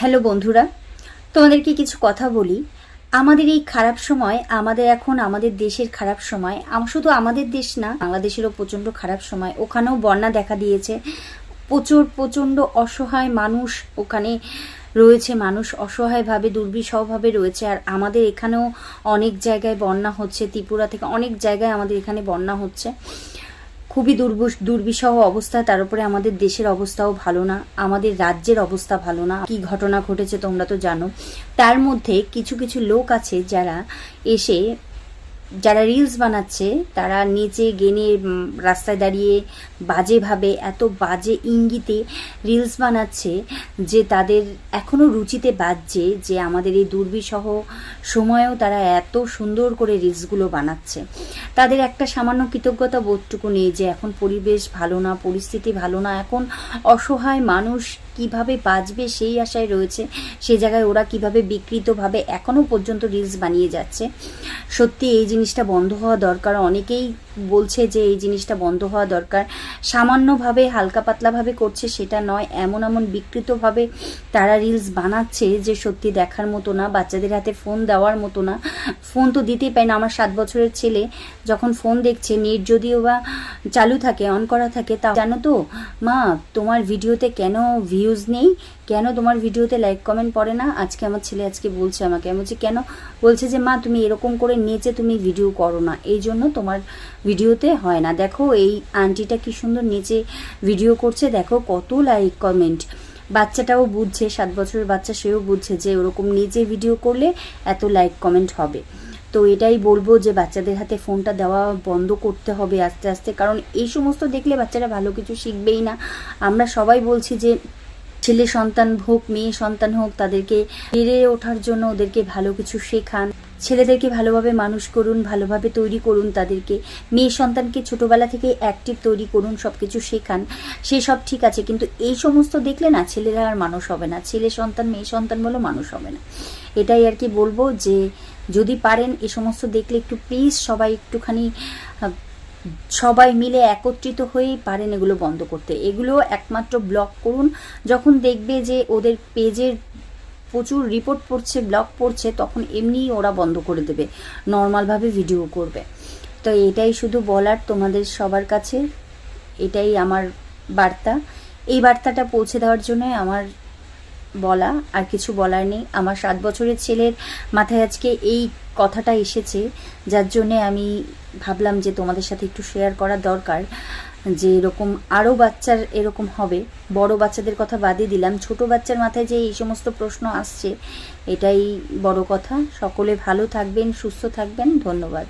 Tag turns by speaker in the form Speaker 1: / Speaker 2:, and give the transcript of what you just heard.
Speaker 1: Hello বন্ধুরা, তোমাদেরকে কিছু কথা বলি। আমাদের এই খারাপ সময়, আমাদের এখন আমাদের দেশের খারাপ সময় শুধু আমাদের দেশ না, বাংলাদেশেরও প্রচণ্ড খারাপ সময়। ওখানেও বন্যা দেখা দিয়েছে। প্রচুর, প্রচণ্ড অসহায় মানুষ ওখানে রয়েছে, মানুষ অসহায়ভাবে, দুর্বিষহভাবে রয়েছে। আর আমাদের এখানেও অনেক জায়গায় বন্যা হচ্ছে, ত্রিপুরা থেকে অনেক জায়গায় আমাদের এখানে বন্যা হচ্ছে। খুবই দুর্বিষহ অবস্থা, তার উপরে আমাদের দেশের অবস্থাও ভালো না, আমাদের রাজ্যের অবস্থা ভালো না। কি ঘটনা ঘটেছে তোমরা তো জানো। তার মধ্যে কিছু কিছু লোক আছে যারা এসে যারা রিলস বানাচ্ছে, তারা নিচে গেনে রাস্তায় দাঁড়িয়ে বাজেভাবে, এত বাজে ইঙ্গিতে রিলস বানাচ্ছে যে তাদের এখনও রুচিতে বাজছে যে আমাদের এই দুর্বিষহ সময়েও তারা এত সুন্দর করে রিলসগুলো বানাচ্ছে। তাদের একটা সামান্য কৃতজ্ঞতা বোধটুকু নেই যে এখন পরিবেশ ভালো না, পরিস্থিতি ভালো না, এখন অসহায় মানুষ কীভাবে বাঁচবে সেই আশায় রয়েছে, সে জায়গায় ওরা কীভাবে বিকৃতভাবে এখনও পর্যন্ত রিলস বানিয়ে যাচ্ছে। সত্যি এই জিনিসটা বন্ধ হওয়া দরকার। অনেকেই বলছে যে এই জিনিসটা বন্ধ হওয়া দরকার। সামান্যভাবে, হালকা পাতলাভাবে করছে সেটা নয়। এমন এমন বিকৃতভাবে তারা রিলস বানাচ্ছে যে সত্যি দেখার মতো না, বাচ্চাদের হাতে ফোন দেওয়ার মতো না। ফোন তো দিতেই পায় না। আমার সাত বছরের ছেলে যখন ফোন দেখছে নেট যদিও বা চালু থাকে অন করা থাকে, তা জানো তো? মা, তোমার ভিডিওতে কেন ভিউজ নেই। কেন তোমার ভিডিওতে লাইক কমেন্ট পড়ে না? আজকে আমার ছেলে আজকে বলছে আমাকে। আমি বলছি, কেন? বলছে যে, মা, তুমি এরকম করে নেচে তুমি ভিডিও করো না। এই জন্য তোমার ভিডিওতে হয় না। দেখো, এই আন্টিটা কি সুন্দর নেচে ভিডিও করছে। দেখো, কত লাইক কমেন্ট বাচ্চাটাও বুঝছে, সাত বছরের বাচ্চা, সেও বুঝছে যে, ওরকম নিজে ভিডিও করলে এত লাইক কমেন্ট হবে। তো এটাই বলব যে, বাচ্চাদের হাতে ফোনটা দেওয়া বন্ধ করতে হবে আস্তে আস্তে। কারণ এই সমস্ত দেখলে বাচ্চারা ভালো কিছু শিখবেই না। আমরা সবাই বলছি যে ছেলে সন্তান হোক, মেয়ে সন্তান হোক, তাদেরকে বেড়ে ওঠার জন্য ওদেরকে ভালো কিছু শেখান। ছেলেদেরকে ভালোভাবে মানুষ করুন, ভালোভাবে তৈরি করুন তাদেরকে। মেয়ে সন্তানকে ছোটবেলা থেকে অ্যাক্টিভ তৈরি করুন সব কিছু শেখান। সে সব ঠিক আছে, কিন্তু এই সমস্ত দেখলে না ছেলেরা আর মানুষ হবে না। ছেলে সন্তান, মেয়ে সন্তান বলে মানুষ হবে না। এটাই আর কি বলব যে, যদি পারেন এ সমস্ত দেখলে একটু প্লিজ সবাই একটুখানি সবাই মিলে একত্রিত হয়েই পারেন এগুলো বন্ধ করতে। এগুলো একমাত্র ব্লক করুন। যখন দেখবে যে ওদের পেজের প্রচুর রিপোর্ট পড়ছে ব্লক পড়ছে, তখন এমনিই ওরা বন্ধ করে দেবে। নর্মালভাবে ভিডিও করবে। তো এটাই শুধু বলার তোমাদের সবার কাছে। এটাই আমার বার্তা। এই বার্তাটা পৌঁছে দেওয়ার জন্য আমার বলা আর কিছু বলার নেই। আমার সাত বছরের ছেলের মাথায় আজকে এই কথাটা এসেছে, যার জন্যে আমি ভাবলাম যে তোমাদের সাথে একটু শেয়ার করা দরকার, যে এরকম আরও বাচ্চার এরকম হবে। বড় বাচ্চাদের কথা বাদই দিলাম। ছোট বাচ্চার মাথায় যে এই সমস্ত প্রশ্ন আসছে, এটাই বড় কথা। সকলে ভালো থাকবেন, সুস্থ থাকবেন। ধন্যবাদ।